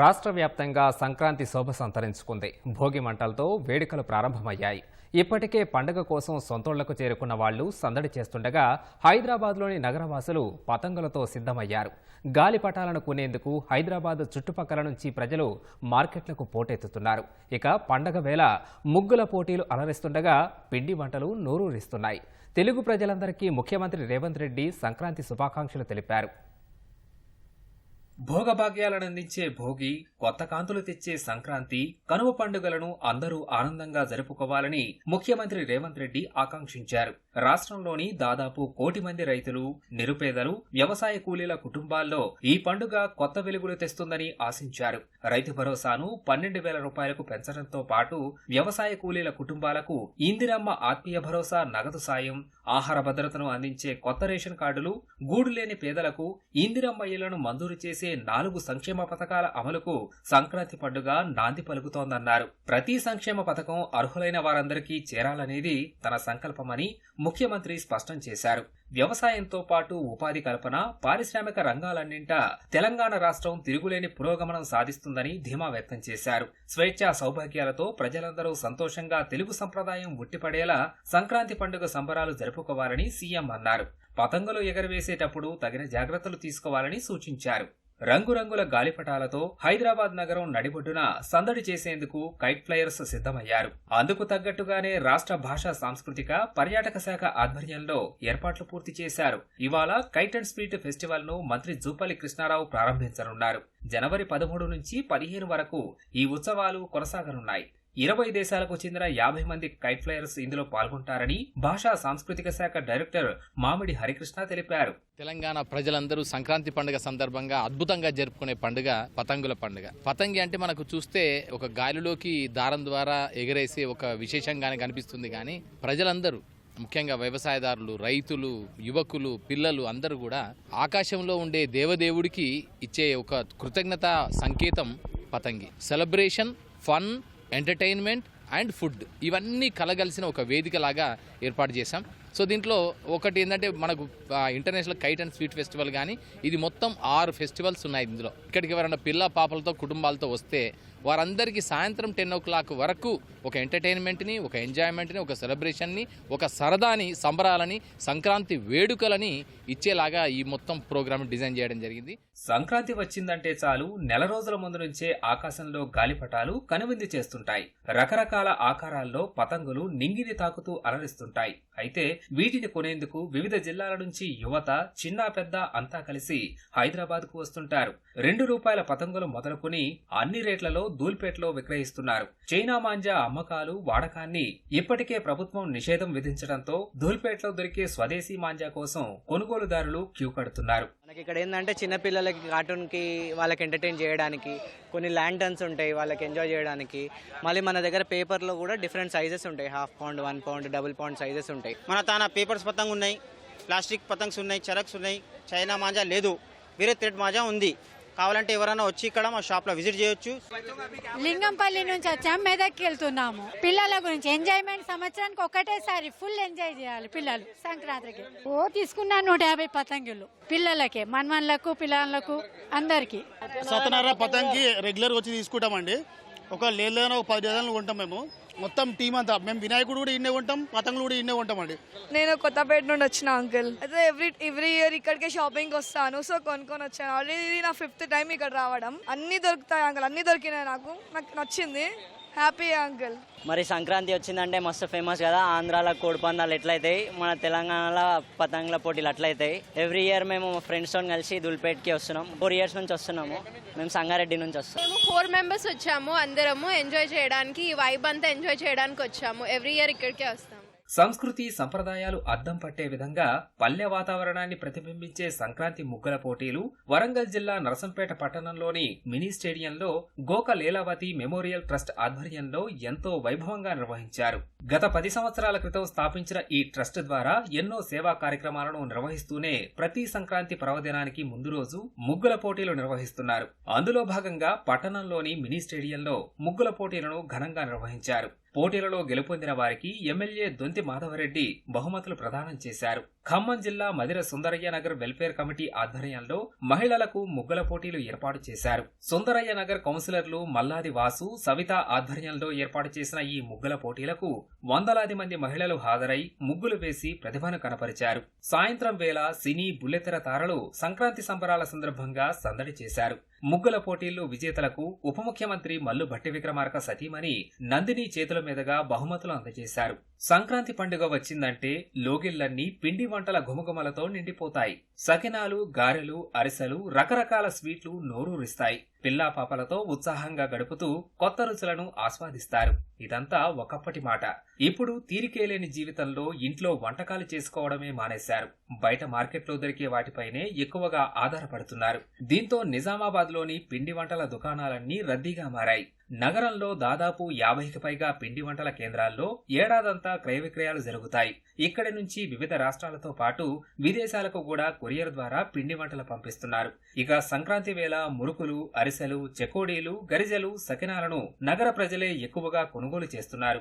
రాష్ట్ర వ్యాప్తంగా సంక్రాంతి శోభ సంతరించుకుంది. భోగి మంటలతో వేడుకలు ప్రారంభమయ్యాయి. ఇప్పటికే పండుగ కోసం సొంతోళ్ళకు చేరుకున్న వాళ్ళు సందడి చేస్తుండగా హైదరాబాద్లోని నగరవాసులు పతంగులతో సిద్ధమయ్యారు. గాలిపటాలను కొనేందుకు హైదరాబాద్ చుట్టుపక్కల నుంచి ప్రజలు మార్కెట్లకు పోటెత్తుతున్నారు. ఇక పండగ వేళ ముగ్గుల పోటీలు అలరిస్తుండగా పిండి వంటలు నోరూరిస్తున్నాయి. తెలుగు ప్రజలందరికీ ముఖ్యమంత్రి రేవంత్ రెడ్డి సంక్రాంతి శుభాకాంక్షలు తెలిపారు. భోగభాగ్యాలను అందించే భోగి కొత్త కాంతులు తెచ్చే సంక్రాంతి కనుమ పండుగలను అందరూ ఆనందంగా జరుపుకోవాలని ముఖ్యమంత్రి రేవంత్ రెడ్డి ఆకాంక్షించారు. రాష్ట్రంలోని దాదాపు కోటి మంది రైతులు నిరుపేదలు వ్యవసాయ కూలీల కుటుంబాల్లో ఈ పండుగ కొత్త వెలుగులు తెస్తుందని ఆశించారు. రైతు భరోసాను పన్నెండు వేల రూపాయలకు పెంచడంతో పాటు వ్యవసాయ కూలీల కుటుంబాలకు ఇందిరమ్మ ఆత్మీయ భరోసా నగదు సాయం ఆహార భద్రతను అందించే కొత్త రేషన్ కార్డులు గూడు లేని పేదలకు ఇందిరమ్మ ఇళ్ళను మంజూరు చేసే నాలుగు సంక్షేమ పథకాల అమలుకు సంక్రాంతి పండుగ నాంది పలుకుతోందన్నారు. ప్రతి సంక్షేమ పథకం అర్హులైన వారందరికీ చేరాలనేది తన సంకల్పమని ముఖ్యమంత్రి స్పష్టం చేశారు. వ్యవసాయంతో పాటు ఉపాధి కల్పన పారిశ్రామిక రంగాలన్నింటా తెలంగాణ రాష్ట్రం తిరుగులేని పురోగమనం సాధిస్తుందని ధీమా వ్యక్తం చేశారు. స్వేచ్ఛా సౌభాగ్యాలతో ప్రజలందరూ సంతోషంగా తెలుగు సంప్రదాయం ఉట్టిపడేలా సంక్రాంతి పండుగ సంబరాలు జరుపుకోవాలని సీఎం అన్నారు. పతంగులు ఎగరవేసేటప్పుడు తగిన జాగ్రత్తలు తీసుకోవాలని సూచించారు. రంగురంగుల గాలిపటాలతో హైదరాబాద్ నగరం నడిబొడ్డున సందడి చేసేందుకు కైట్ ఫ్లయర్స్ సిద్ధమయ్యారు. అందుకు తగ్గట్టుగానే రాష్ట్ర భాషా సాంస్కృతిక పర్యాటక శాఖ ఆధ్వర్యంలో ఏర్పాట్లు పూర్తి చేశారు. ఇవాళ కైట్ అండ్ స్పీట్ ఫెస్టివల్ను మంత్రి జూపల్లి కృష్ణారావు ప్రారంభించనున్నారు. జనవరి పదమూడు నుంచి పదిహేను వరకు ఈ ఉత్సవాలు కొనసాగనున్నాయి. ఇరవై దేశాలకు చెందిన యాభై మంది కైట్ ఫ్లైయర్స్ ఇందులో పాల్గొంటారని భాషా సాంస్కృతిక శాఖ డైరెక్టర్ మామిడి హరికృష్ణ తెలిపారు. తెలంగాణ ప్రజలందరూ సంక్రాంతి పండుగ సందర్భంగా అద్భుతంగా జరుపుకునే పండుగ పతంగుల పండుగ. పతంగి అంటే మనకు చూస్తే ఒక గాలిలోకి దారం ద్వారా ఎగరేసే ఒక విశేషంగానే కనిపిస్తుంది కానీ ప్రజలందరూ ముఖ్యంగా వ్యవసాయదారులు రైతులు యువకులు పిల్లలు అందరూ కూడా ఆకాశంలో ఉండే దేవదేవుడికి ఇచ్చే ఒక కృతజ్ఞత సంకేతం పతంగి. Celebration fun entertainment and food. ఇవన్నీ కలగలిసిన ఒక వేదిక లాగా ఏర్పాటు చేశాం. సో దీంట్లో ఒకటి ఏంటంటే మనకు international kite and sweet festival కానీ ఇది మొత్తం ఆరు ఫెస్టివల్స్ ఉన్నాయి ఇందులో. ఇక్కడికి ఎవరైనా పిల్ల పాపలతో కుటుంబాలతో వస్తే వారందరికీ సాయంత్రం టెన్ ఓ క్లాక్ వరకు ఒక ఎంటర్టైన్మెంట్ని ఒక ఎంజాయ్మెంట్ని ఒక సెలబ్రేషన్ని ఒక సరదాని సంబరాలని సంక్రాంతి వేడుకలని ఇచ్చేలాగా ఈ మొత్తం ప్రోగ్రామ్ డిజైన్ చేయడం జరిగింది. సంక్రాంతి వచ్చిందంటే చాలు నెల రోజుల ముందు నుంచే ఆకాశంలో గాలిపటాలు కనువిందు చేస్తుంటాయి. రకరకాల ఆకారాల్లో పతంగులు నింగిని తాకుతూ అలరిస్తుంటాయి. అయితే వీటిని కొనేందుకు వివిధ జిల్లాల నుంచి యువత చిన్న పెద్ద అంతా కలిసి హైదరాబాద్కు వస్తుంటారు. రెండు రూపాయల పతంగులు మొదలుకొని అన్ని రేట్లలో ధూల్పేట్లో విక్రయిస్తున్నారు. చైనా మాంజా అమ్మకాలు వాడకాన్ని ఇప్పటికే ప్రభుత్వం నిషేధం విధించడంతో ధూల్పేట్లో దొరికే స్వదేశీ మాంజా కోసం కొనుగోలుదారులు క్యూ కడుతున్నారు. మనకి ఇక్కడ ఏంటంటే చిన్నపిల్లలకి కార్టూన్కి వాళ్ళకి ఎంటర్టైన్ చేయడానికి కొన్ని ల్యాంటర్న్స్ ఉంటాయి వాళ్ళకి ఎంజాయ్ చేయడానికి. మళ్ళీ మన దగ్గర పేపర్లో కూడా డిఫరెంట్ సైజెస్ ఉంటాయి. Half pound one pound double pound sizes ఉంటాయి. మన తాన పేపర్స్ పతంగ్ ఉన్నాయి ప్లాస్టిక్ పతంగ్స్ ఉన్నాయి చరక్స్ ఉన్నాయి. చైనా మాంజా లేదు. వేరే థ్రెడ్ మాంజా ఉంది. కావాలంటే ఎవరైనా వచ్చి ఇక్కడ మా షాప్లో విజిట్ చేయొచ్చు. లింగంపల్లి నుంచి వచ్చాం మెదక్కి వెళ్తున్నాము. పిల్లల గురించి ఎంజాయ్మెంట్ సంవత్సరానికి ఒకటేసారి ఫుల్ ఎంజాయ్ చేయాలి పిల్లలు సంక్రాంతికి. ఓ తీసుకున్నాను నూట యాభై పతంగులు పిల్లలకి మన్మన్లకు పిల్లలకు అందరికి. సత్యనారాయణ పతంగి రెగ్యులర్ వచ్చి తీసుకుంటామండి. ఒక లేదని ఒక పది డజన్లు కొంటాం మేము. మొత్తం టీం అంతా. మేము వినాయకుడు కూడా ఇన్నే ఉంటాం పతంగులు కూడా ఇన్నే ఉంటామండి నేను కొత్తపేట నుండి వచ్చిన అంకుల్. అయితే ఎవ్రీ ఎవ్రీ ఇయర్ ఇక్కడికే షాపింగ్ వస్తాను. సో కొనుక్కొని వచ్చాను. ఆల్రెడీ ఇది నా ఫిఫ్త్ టైం ఇక్కడ రావడం. అన్ని దొరుకుతాయి అంకుల్. అన్ని దొరికినాయి నాకు. నాకు నచ్చింది. హ్యాపీ అంకుల్ మరి సంక్రాంతి వచ్చిందంటే మస్తు ఫేమస్ కదా. ఆంధ్రాలో కోడి పందాలు ఎట్లయితాయి? మన తెలంగాణలో పతంగుల పోటీలు అట్లయితాయి. ఎవ్రీ ఇయర్ మేము ఫ్రెండ్స్తో కలిసి దుల్పేట్కి వస్తున్నాం. ఫోర్ ఇయర్స్ నుంచి వస్తున్నాము. మేము సంగారెడ్డి నుంచి వస్తాం మేము ఫోర్ మెంబర్స్ వచ్చాము అందరము. ఎంజాయ్ చేయడానికి ఈ వైబ్ అంతా ఎంజాయ్ చేయడానికి వచ్చాము. ఎవ్రీ ఇయర్ ఇక్కడికే వస్తాము సంస్కృతి సంప్రదాయాలు అద్దం పట్టే విధంగా పల్లె వాతావరణాన్ని ప్రతిబింబించే సంక్రాంతి ముగ్గుల పోటీలు వరంగల్ జిల్లా నరసంపేట పట్టణంలోని మినీ స్టేడియంలో గోక లీలావతి మెమోరియల్ ట్రస్ట్ ఆధ్వర్యంలో ఎంతో వైభవంగా నిర్వహించారు. గత పది సంవత్సరాల క్రితం స్థాపించిన ఈ ట్రస్ట్ ద్వారా ఎన్నో సేవా కార్యక్రమాలను నిర్వహిస్తూనే ప్రతి సంక్రాంతి పర్వదినానికి ముందు రోజు ముగ్గుల పోటీలు నిర్వహిస్తున్నారు. అందులో భాగంగా పట్టణంలోని మినీ స్టేడియంలో ముగ్గుల పోటీలను ఘనంగా నిర్వహించారు. పోటీలలో గెలుపొందిన వారికి ఎమ్మెల్యే దొంతి మాధవరెడ్డి బహుమతులు ప్రదానం చేశారు. ఖమ్మం జిల్లా మదిర సుందరయ్య నగర్ వెల్ఫేర్ కమిటీ ఆధ్వర్యంలో మహిళలకు ముగ్గుల పోటీలు ఏర్పాటు చేశారు. సుందరయ్య నగర్ కౌన్సిలర్లు మల్లాది వాసు సవిత ఆధ్వర్యంలో ఏర్పాటు చేసిన ఈ ముగ్గుల పోటీలకు వందలాది మంది మహిళలు హాజరై ముగ్గులు వేసి ప్రతిభను కనపరిచారు. సాయంత్రం వేళ సినీ బుల్లెతెర తారలు సంక్రాంతి సంబరాల సందర్భంగా సందడి చేశారు. ముగ్గుల పోటీల్లో విజేతలకు ఉప ముఖ్యమంత్రి మల్లు భట్టి విక్రమార్క సతీమణి నందిని చేతుల మీదుగా బహుమతులు అందజేశారు. సంక్రాంతి పండుగ వచ్చిందంటే లోగిళ్ళన్నీ పిండి వంటల ఘుమఘుమలతో నిండిపోతాయి. సకినాలు గారెలు అరిసెలు రకరకాల స్వీట్లు నోరూరిస్తాయి. పిల్లా పాపలతో ఉత్సాహంగా గడుపుతూ కొత్త రుచులను ఆస్వాదిస్తారు. ఇదంతా ఒకప్పటి మాట. ఇప్పుడు తీరికేలేని జీవితంలో ఇంట్లో వంటకాలు చేసుకోవడమే మానేశారు. బయట మార్కెట్లో దొరికే వాటిపైనే ఎక్కువగా ఆధారపడుతున్నారు. దీంతో నిజామాబాద్లోని పిండి వంటల దుకాణాలన్నీ రద్దీగా మారాయి. నగరంలో దాదాపు యాభైకి పైగా పిండి వంటల కేంద్రాల్లో ఏడాదంతా క్రయ విక్రయాలు జరుగుతాయి. ఇక్కడి నుంచి వివిధ రాష్ట్రాలతో పాటు విదేశాలకు కూడా కొరియర్ ద్వారా పిండి వంటలు పంపిస్తున్నారు. ఇక సంక్రాంతి వేళ మురుకులు అరిసెలు చెకోడీలు గరిజెలు సకినాలను నగర ప్రజలే ఎక్కువగా కొనుగోలు చేస్తున్నారు.